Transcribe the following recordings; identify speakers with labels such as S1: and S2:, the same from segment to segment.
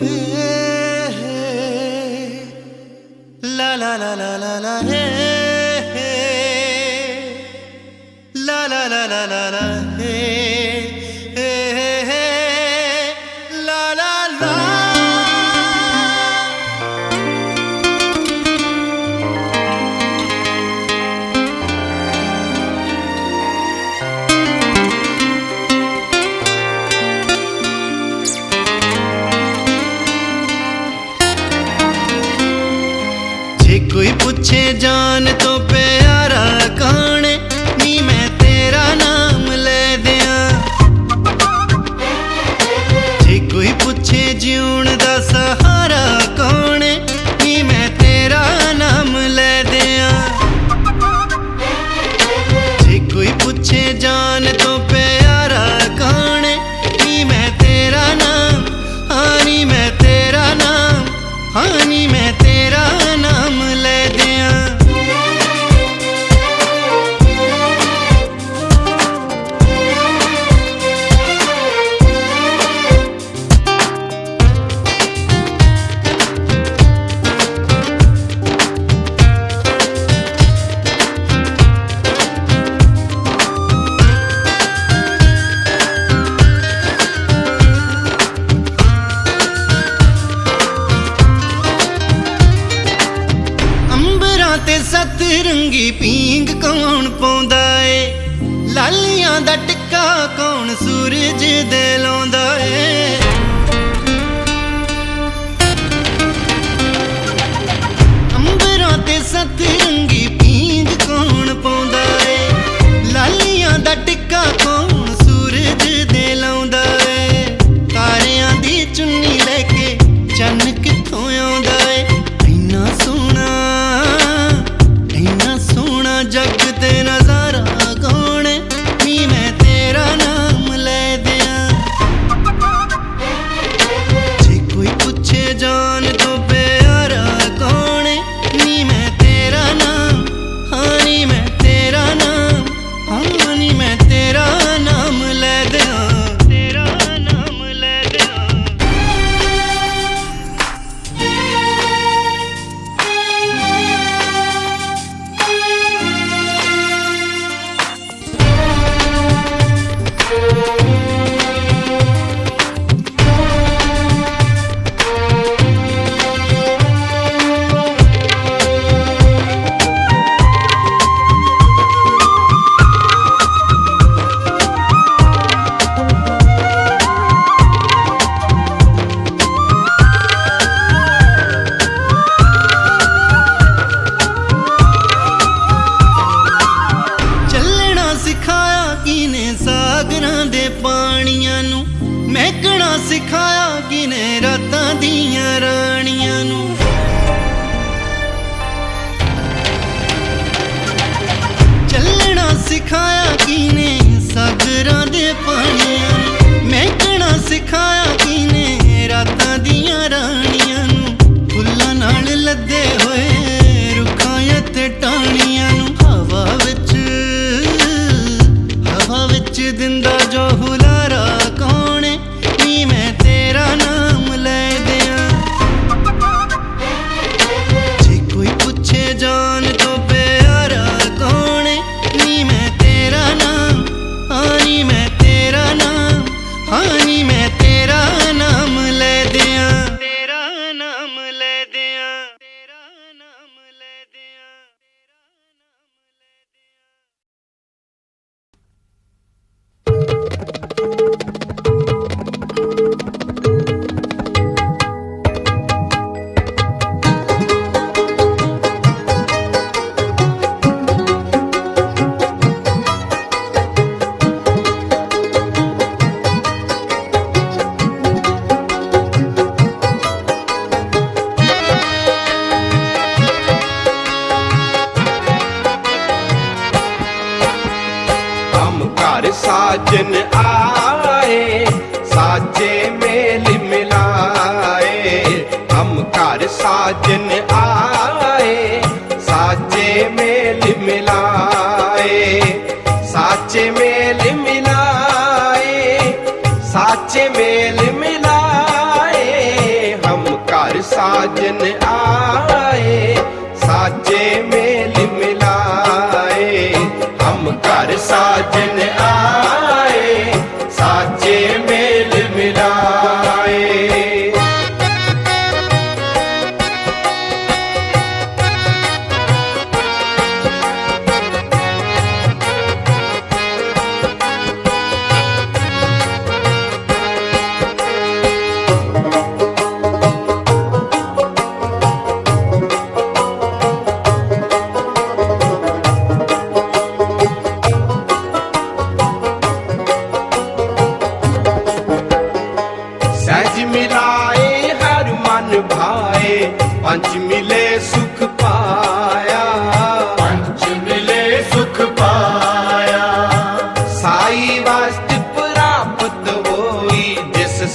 S1: Eh, la la la la la la hey, hey. La la la la la la
S2: मन तो
S1: पे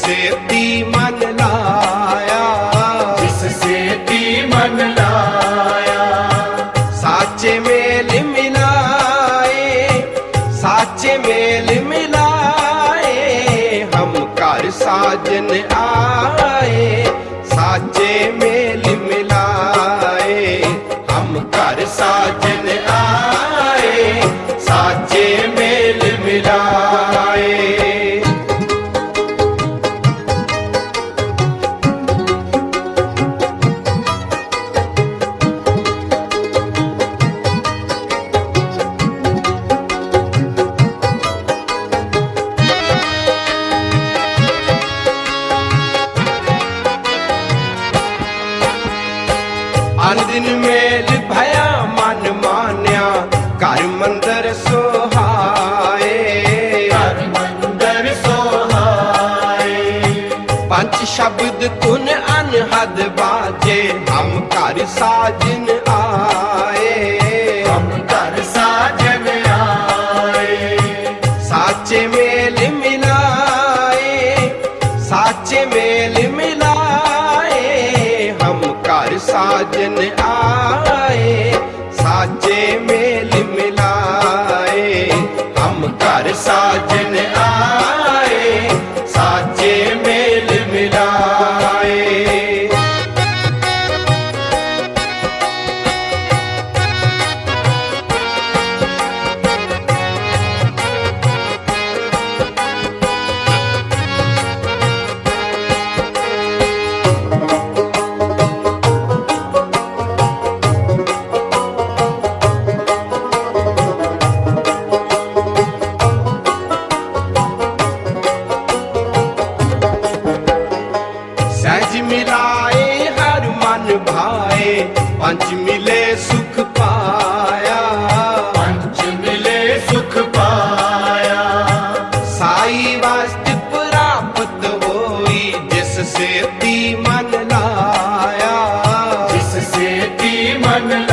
S1: ਸੇਤੀ ਮਨ ਲਾਇਆ।
S2: ਜਿਸ ਸੇਤੀ ਮਨ ਲਾਇਆ। ਸਾਚੇ ਮੇਲ ਮਿਲਾਏ ਸਾਚੇ ਮੇਲ ਮਿਲਾਏ। ਹਮ ਘਰ ਸਾਜਨ
S3: ਆ भजन One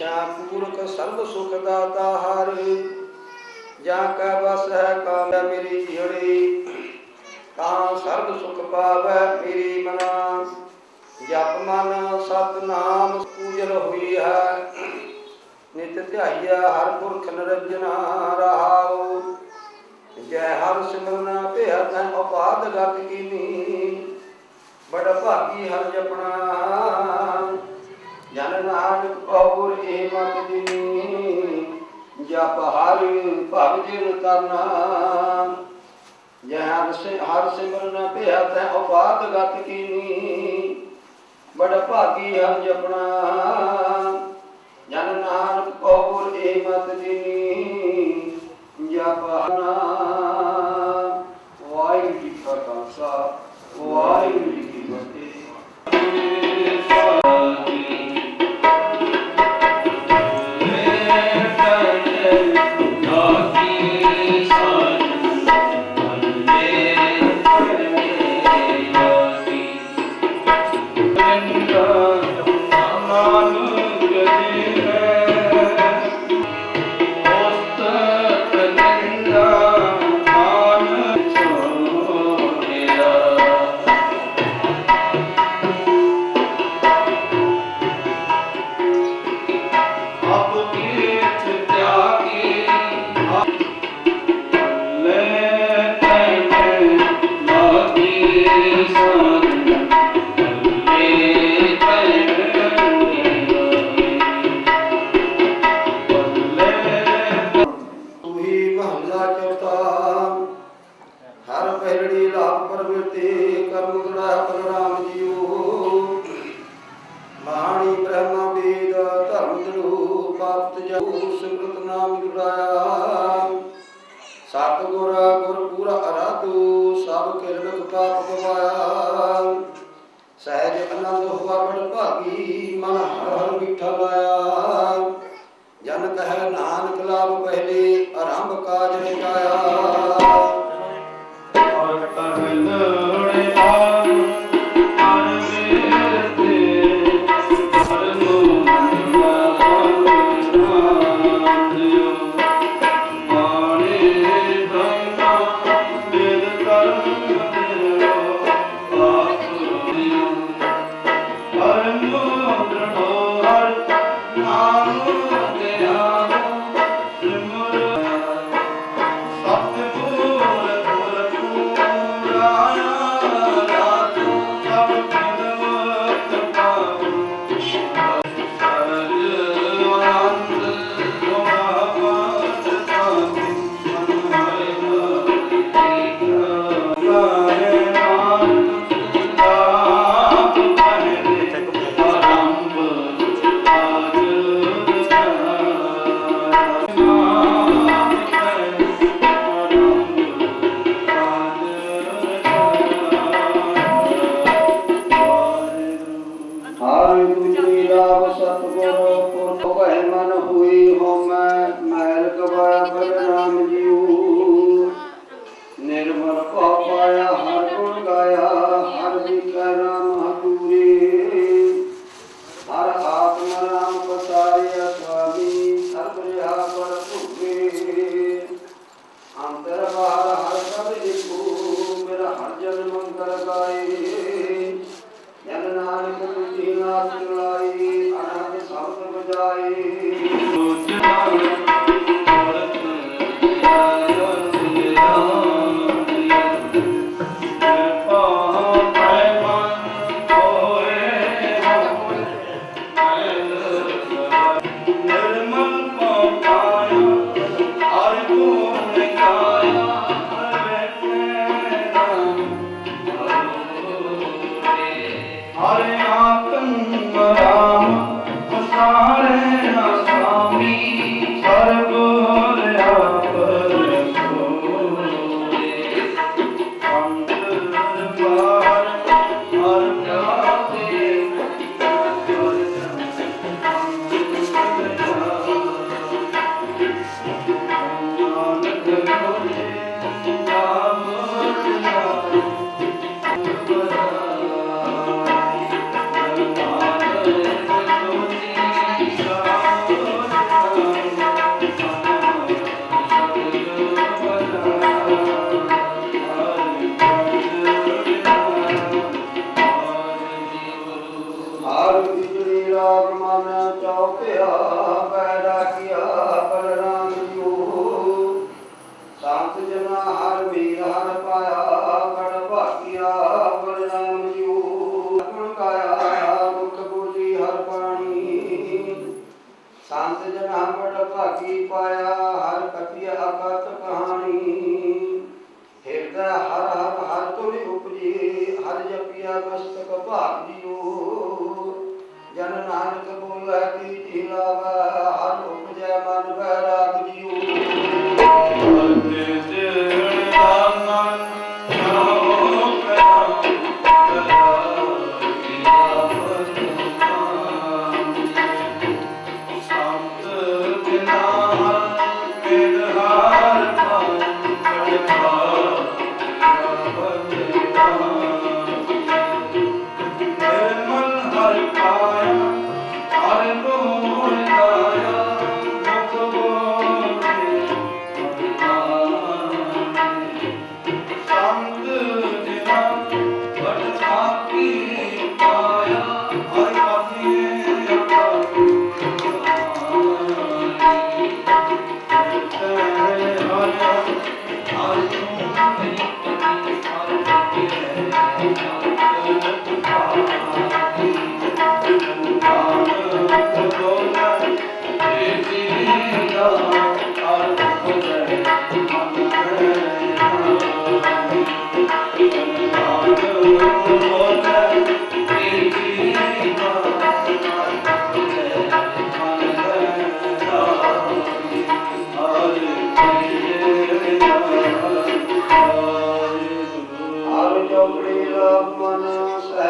S3: ਇੱਛਾ ਪੂਰਕ ਸਰਬ ਸੁਖ ਦਾਤਾ ਹਰ। ਜਾਂ ਕਾ ਬਸ ਹੈ ਕਾਮ ਮੇਰੀ ਜਿਹੜੀ ਤਾਂ ਸਰਬ ਸੁਖ ਪਾਵੈ ਮੇਰੀ ਮਨਾ। ਜਪ ਮਨ ਸਤਨਾਮ ਪੂਜਲ ਹੋਈ ਹੈ, ਨਿਤ ਧਿਆਈਆ ਹਰ ਪੁਰਖ ਨਿਰੰਜਨਾ ਰਹਾਉ। ਜੈ ਹਰ ਸਿਮਰਨ ਭਿਆ ਤੈ ਅਪਾਦ ਗਤ ਕੀਨੀ, ਬੜ ਭਾਗੀ ਹਰ ਜਪਣਾ। ਜਨ ਨਾਨਕ ਕਉਰ ਏ ਮਤ ਦਿਨੀ, ਜਪ ਹਰ ਭਗ ਜਿਨ ਕਰਨਾ ਜੈ ਹਰ ਸੇ, ਹਰ ਸਿਮਰਨ ਭਿਆ ਤੈ ਅਪਾਦ ਗਤ ਕੀਨੀ, ਬੜ ਭਾਗੀ ਹਰ ਜਪਣਾ ਜਨ ਨਾਨਕ ਕਉਰ ਏ ਮਤ ਦਿਨੀ ਜਪਨਾ ਵਾਹਿਗੁਰੂ ਜੀ ਕਾ ਖਾਲਸਾ, ਵਾਹਿਗੁਰੂ Thank you. ਜਨਾ ਹਰ ਮੇਰਾ ਹਰ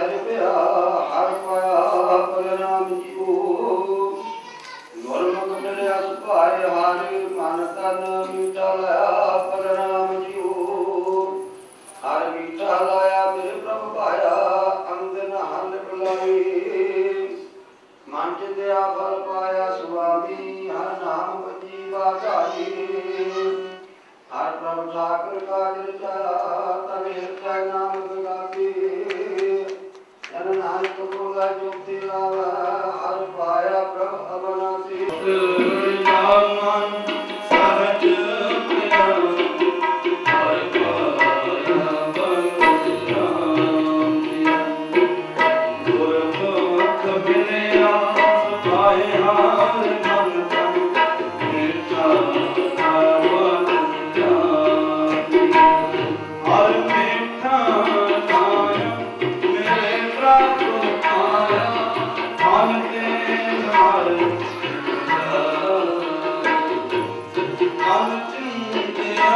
S3: Hare Krishna. ਨਾਨਕ ਬੋਲਾ ਮਨ ਚਿੰਤਿਆ